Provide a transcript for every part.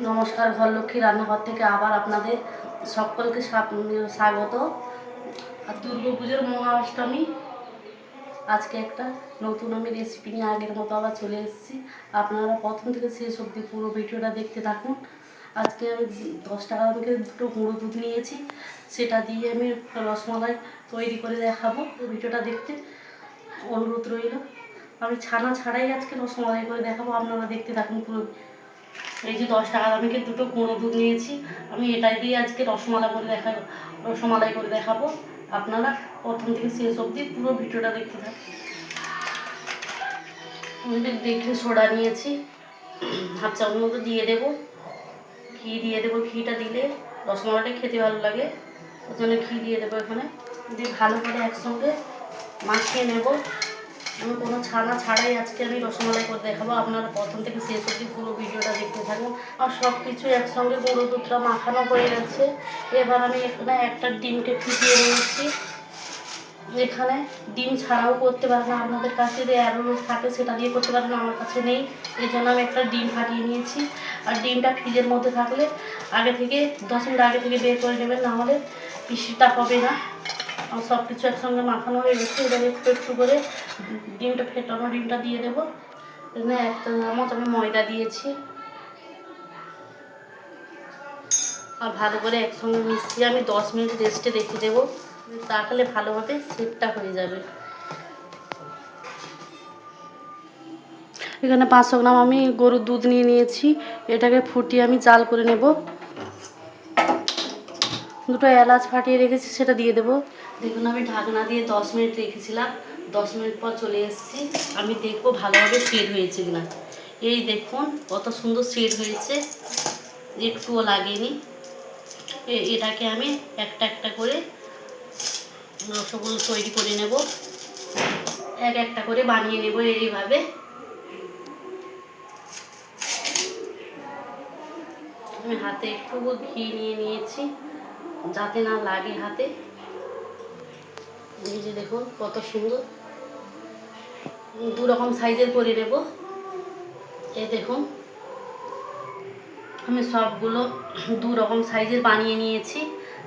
নমস্কার ঘরলক্ষ্মী রান্নাঘর থেকে আবার আপনাদের সকলকে স্বা- স্বাগত। আর দুর্গা পুজোর মহাষ্টমী। আজকে একটা নতুন আমি রেসিপি নিয়ে আগের মতো আবার চলে এসেছি। আপনারা প্রথম থেকে শেষ অবধি পুরো ভিডিওটা দেখতে থাকুন। আজকে আমি দশ টাকা দামকে দুটো গুঁড়ো দুধ নিয়েছি। সেটা দিয়ে আমি রসমালাই তৈরি করে দেখাবো ভিডিওটা দেখতে। অনুরোধ রইল। আমি ছানা ছাড়াই আজকে রসমালাই করে দেখাবো। আপনারা দেখতে থাকুন পুরো এই যে দশ টাকা দামিকে দুটো গুঁড়ো দুধ নিয়েছি। আমি এটাই দিয়ে আজকে রসমালাই করে দেখাবো, রসমালাই করে দেখাবো। আপনারা প্রথম থেকে শেষ অবধি পুরো ভিডিওটা দেখতে থাকুন। বেকিং সোডা নিয়েছি। হাফ চামচ মতো দিয়ে দেবো। ঘি দিয়ে দেবো, ঘিটা দিলে রসমালাইটা খেতে ভালো লাগে। ওই জন্য ঘি দিয়ে দেবো এখানে। দিয়ে ভালো করে একসঙ্গে মাখিয়ে নেব। আমি কোনো ছানা ছাড়াই আজকে আমি রসমালাই করে দেখাবো। আপনারা প্রথম থেকে শেষ অবধি পুরো ভিডিওটা দেখতে থাকুন। আর সব কিছু একসঙ্গে গুঁড়ো দুধটা মাখানো হয়ে গেছে। এবার আমি এখানে একটা ডিমকে ফুটিয়ে নিয়েছি। এখানে ডিম ছাড়াও করতে পারেন আপনাদের কাছে। যে অ্যারোরোজ থাকে সেটা দিয়ে করতে পারেন, আমার কাছে নেই। এই জন্য আমি একটা ডিম ফাটিয়ে নিয়েছি। আর ডিমটা ফ্রিজের মধ্যে থাকলে আগে থেকে দশ মিনিট আগে থেকে বের করে নেবেন, নাহলে পিসিটা হবে না। আর সব কিছু একসঙ্গে মাখানো হয়ে গেছে। এবার একটু একটু করে ডিমটা ফেটানো, ডিমটা দিয়ে দেবো। একটা চামচ আমি ময়দা দিয়েছি। আর ভালো করে একসঙ্গে মিশিয়ে আমি দশ মিনিট রেস্টে রেখে দেবো। তাহলে ভালোভাবে সেটটা হয়ে যাবে। এখানে পাঁচশো গ্রাম আমি গরুর দুধ নিয়ে নিয়েছি। এটাকে ফুটিয়ে আমি জাল করে নেব। দুটো এলাচ ফাটিয়ে রেখেছি, সেটা দিয়ে দেবো। দেখুন, আমি ঢাকনা দিয়ে দশ মিনিট রেখেছিলাম। দশ মিনিট পর চলে এসেছি। আমি দেখব ভালোভাবে সেট হয়েছে কিনা। এই দেখুন, কত সুন্দর সেট হয়েছে। একটুও লাগেনি। এটাকে আমি একটা একটা করে রসগোল্লা তৈরি করে নেব। এক একটা করে বানিয়ে নেব এইভাবে। আমি হাতে একটু ঘি নিয়ে নিয়েছি, যাতে না লাগে হাতে। এই যে দেখুন, কত সুন্দর। দু রকম সাইজের করে নেব। এই দেখুন, আমি সবগুলো দু রকম সাইজের বানিয়ে নিয়েছি।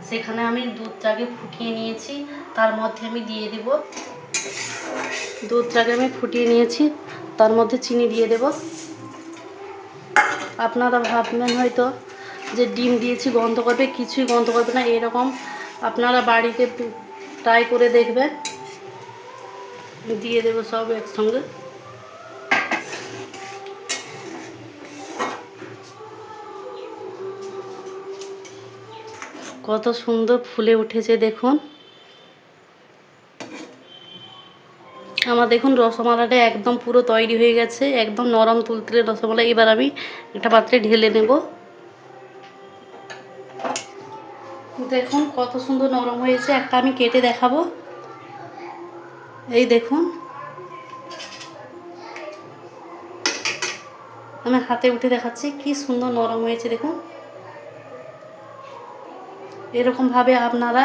সেখানে আমি দুধটাকে ফুটিয়ে নিয়েছি। তার মধ্যে আমি দিয়ে দেব। দুধটাকে আমি ফুটিয়ে নিয়েছি। তার মধ্যে চিনি দিয়ে দেব। আপনারা ভাববেন হয়তো যে ডিম দিয়েছি, গন্ধ করবে, কিছুই গন্ধ করবে না। এরকম আপনারা বাড়িতে ট্রাই করে দেখবেন। দিয়ে দেবো সব একসঙ্গে। কত সুন্দর ফুলে উঠেছে দেখুন। আমার দেখুন, রসমালাটা একদম পুরো তৈরি হয়ে গেছে, একদম নরম তুলতুলে রসমালাই। এবার আমি একটা পাত্রে ঢেলে নেব। দেখুন কত সুন্দর নরম হয়েছে। একটা আমি কেটে দেখাবো। এই দেখুন। আমি হাতে উঠে দেখাচ্ছি কি সুন্দর নরম হয়েছে, দেখুন। এরকমভাবে আপনারা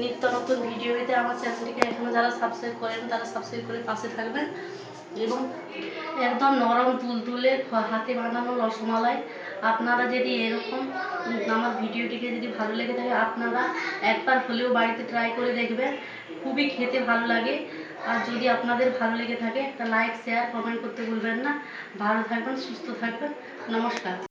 নিত্য নতুন ভিডিও পেতে আমার চ্যানেলটিকে এখনও যারা সাবস্ক্রাইব করেন, তারা সাবস্ক্রাইব করে পাশে থাকবেন। এবং একদম নরম তুলতুলে হাতে বানানো রসমালাই। আপনারা যদি এরকম আমার ভিডিওটিকে যদি ভালো লেগে থাকে, আপনারা একবার হলেও বাড়িতে ট্রাই করে দেখবেন। খুবই খেতে ভালো লাগে। আর যদি আপনাদের ভালো লেগে থাকে, একটা লাইক শেয়ার কমেন্ট করতে ভুলবেন না। ভালো থাকবেন, সুস্থ থাকবেন। নমস্কার।